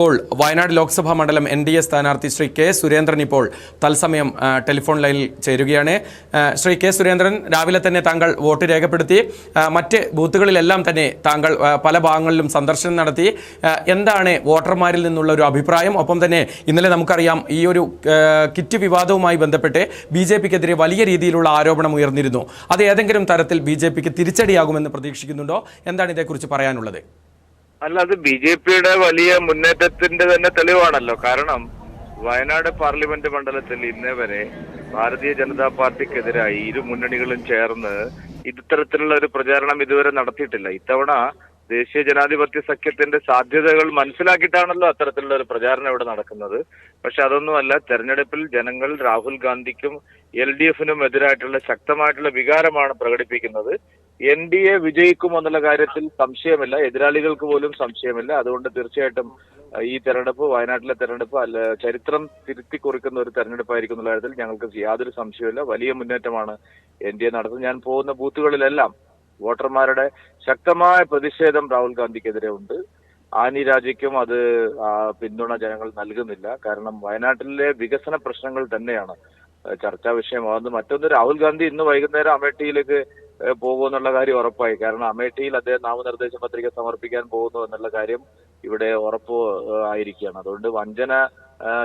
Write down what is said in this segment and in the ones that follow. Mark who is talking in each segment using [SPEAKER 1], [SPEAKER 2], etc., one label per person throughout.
[SPEAKER 1] ഇപ്പോൾ വയനാട് ലോക്സഭാ മണ്ഡലം N D A സ്ഥാനാർത്ഥി ശ്രീ കെ സുരേന്ദ്രൻ ഇപ്പോൾ തത്സമയം ടെലിഫോൺ ലൈനിൽ ചേരുകയാണ്. ശ്രീ കെ സുരേന്ദ്രൻ രാവിലെ തന്നെ താങ്കൾ വോട്ട് രേഖപ്പെടുത്തി. മറ്റ് ബൂത്തുകളിലെല്ലാം തന്നെ താങ്കൾ പല ഭാഗങ്ങളിലും സന്ദർശനം നടത്തി. എന്താണ് വോട്ടർമാരിൽ നിന്നുള്ള ഒരു അഭിപ്രായം? ഒപ്പം തന്നെ ഇന്നലെ നമുക്കറിയാം ഈ ഒരു കിറ്റ് വിവാദവുമായി ബന്ധപ്പെട്ട് ബി ജെ പിക്കെതിരെ വലിയ രീതിയിലുള്ള ആരോപണം ഉയർന്നിരുന്നു. അത് ഏതെങ്കിലും തരത്തിൽ ബി ജെ പിക്ക് തിരിച്ചടിയാകുമെന്ന് പ്രതീക്ഷിക്കുന്നുണ്ടോ? എന്താണ് ഇതേക്കുറിച്ച് പറയാനുള്ളത്?
[SPEAKER 2] അല്ല അത് ബി ജെ പിയുടെ വലിയ മുന്നേറ്റത്തിന്റെ തന്നെ തെളിവാണല്ലോ. കാരണം വയനാട് പാർലമെന്റ് മണ്ഡലത്തിൽ ഇന്നേ വരെ ഭാരതീയ ജനതാ പാർട്ടിക്കെതിരായി ഇരു മുന്നണികളും ചേർന്ന് ഇത്തരത്തിലുള്ള ഒരു പ്രചാരണം ഇതുവരെ നടത്തിയിട്ടില്ല. ഇത്തവണ ദേശീയ ജനാധിപത്യ സഖ്യത്തിന്റെ സാധ്യതകൾ മനസ്സിലാക്കിയിട്ടാണല്ലോ അത്തരത്തിലുള്ള ഒരു പ്രചാരണം ഇവിടെ നടക്കുന്നത്. പക്ഷെ അതൊന്നുമല്ല തെരഞ്ഞെടുപ്പിൽ ജനങ്ങൾ രാഹുൽ ഗാന്ധിക്കും എൽ ഡി എഫിനും എതിരായിട്ടുള്ള ശക്തമായിട്ടുള്ള വികാരമാണ് പ്രകടിപ്പിക്കുന്നത്. എൻ ഡി എ വിജയിക്കും എന്നുള്ള കാര്യത്തിൽ സംശയമില്ല. എതിരാളികൾക്ക് പോലും സംശയമില്ല. അതുകൊണ്ട് തീർച്ചയായിട്ടും ഈ തെരഞ്ഞെടുപ്പ് വയനാട്ടിലെ തെരഞ്ഞെടുപ്പ് അല്ല ചരിത്രം തിരുത്തി കുറിക്കുന്ന ഒരു തെരഞ്ഞെടുപ്പായിരിക്കും എന്നുള്ള കാര്യത്തിൽ ഞങ്ങൾക്ക് യാതൊരു സംശയമില്ല വലിയ മുന്നേറ്റമാണ് എൻ ഡി എ നടത്തുന്നത്. ഞാൻ പോകുന്ന ബൂത്തുകളിലെല്ലാം വോട്ടർമാരുടെ ശക്തമായ പ്രതിഷേധം രാഹുൽ ഗാന്ധിക്കെതിരെ ഉണ്ട്. ആനി രാജയ്ക്കും അത് പിന്തുണ ജനങ്ങൾ നൽകുന്നില്ല. കാരണം വയനാട്ടിലെ വികസന പ്രശ്നങ്ങൾ തന്നെയാണ് ചർച്ചാ വിഷയമാകുന്നത്. മറ്റൊന്ന് രാഹുൽ ഗാന്ധി ഇന്ന് വൈകുന്നേരം അമേഠിയിലേക്ക് പോകുമെന്നുള്ള കാര്യം ഉറപ്പായി. കാരണം അമേഠിയിൽ അദ്ദേഹം നാമനിർദ്ദേശ പത്രിക സമർപ്പിക്കാൻ പോകുന്നു എന്നുള്ള കാര്യം ഇവിടെ ഉറപ്പ് ആയിരിക്കുകയാണ്. അതുകൊണ്ട് വഞ്ചന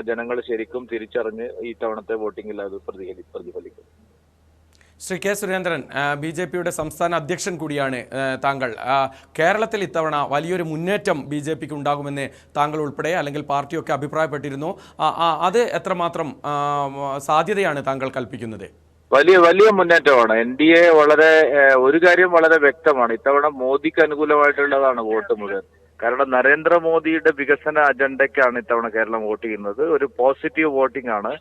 [SPEAKER 2] ജനങ്ങൾ ശരിക്കും തിരിച്ചറിഞ്ഞ് ഈ തവണത്തെ വോട്ടിംഗിൽ അത് പ്രതിഫലി പ്രതിഫലിക്കും.
[SPEAKER 1] Shri K Surendran B J പിയുടെ സംസ്ഥാന അധ്യക്ഷൻ കൂടിയാണ് താങ്കൾ. കേരളത്തിൽ ഇത്തവണ വലിയൊരു മുന്നേറ്റം ബി ജെ പിക്ക് ഉണ്ടാകുമെന്ന് താങ്കൾ ഉൾപ്പെടെ അല്ലെങ്കിൽ പാർട്ടിയൊക്കെ അഭിപ്രായപ്പെട്ടിരുന്നു. അത് എത്രമാത്രം സാധ്യതയാണ് താങ്കൾ കൽപ്പിക്കുന്നത്?
[SPEAKER 2] വലിയ വലിയ മുന്നേറ്റമാണ്. എൻ ഡി എ വളരെ ഒരു കാര്യം വളരെ വ്യക്തമാണ്. ഇത്തവണ മോദിക്ക് അനുകൂലമായിട്ടുള്ളതാണ് വോട്ട് മുഴുവൻ. കാരണം നരേന്ദ്രമോദിയുടെ വികസന അജണ്ടയ്ക്കാണ് ഇത്തവണ കേരളം വോട്ട് ചെയ്യുന്നത്. ഒരു പോസിറ്റീവ് വോട്ടിംഗ് ആണ്.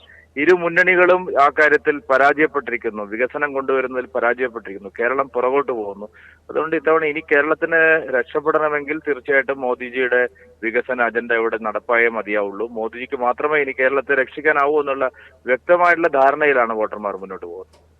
[SPEAKER 2] ഇരു മുന്നണികളും ആ കാര്യത്തിൽ പരാജയപ്പെട്ടിരിക്കുന്നു. വികസനം കൊണ്ടുവരുന്നതിൽ പരാജയപ്പെട്ടിരിക്കുന്നു. കേരളം പുറകോട്ട് പോകുന്നു. അതുകൊണ്ട് ഇത്തവണ ഇനി കേരളത്തിന് രക്ഷപ്പെടണമെങ്കിൽ തീർച്ചയായിട്ടും മോദിജിയുടെ വികസന അജണ്ട ഇവിടെ നടപ്പായേ മതിയാവുള്ളൂ. മോദിജിക്ക് മാത്രമേ ഇനി കേരളത്തെ രക്ഷിക്കാനാവൂ എന്നുള്ള വ്യക്തമായിട്ടുള്ള ധാരണയിലാണ് വോട്ടർമാർ മുന്നോട്ട് പോകുന്നത്.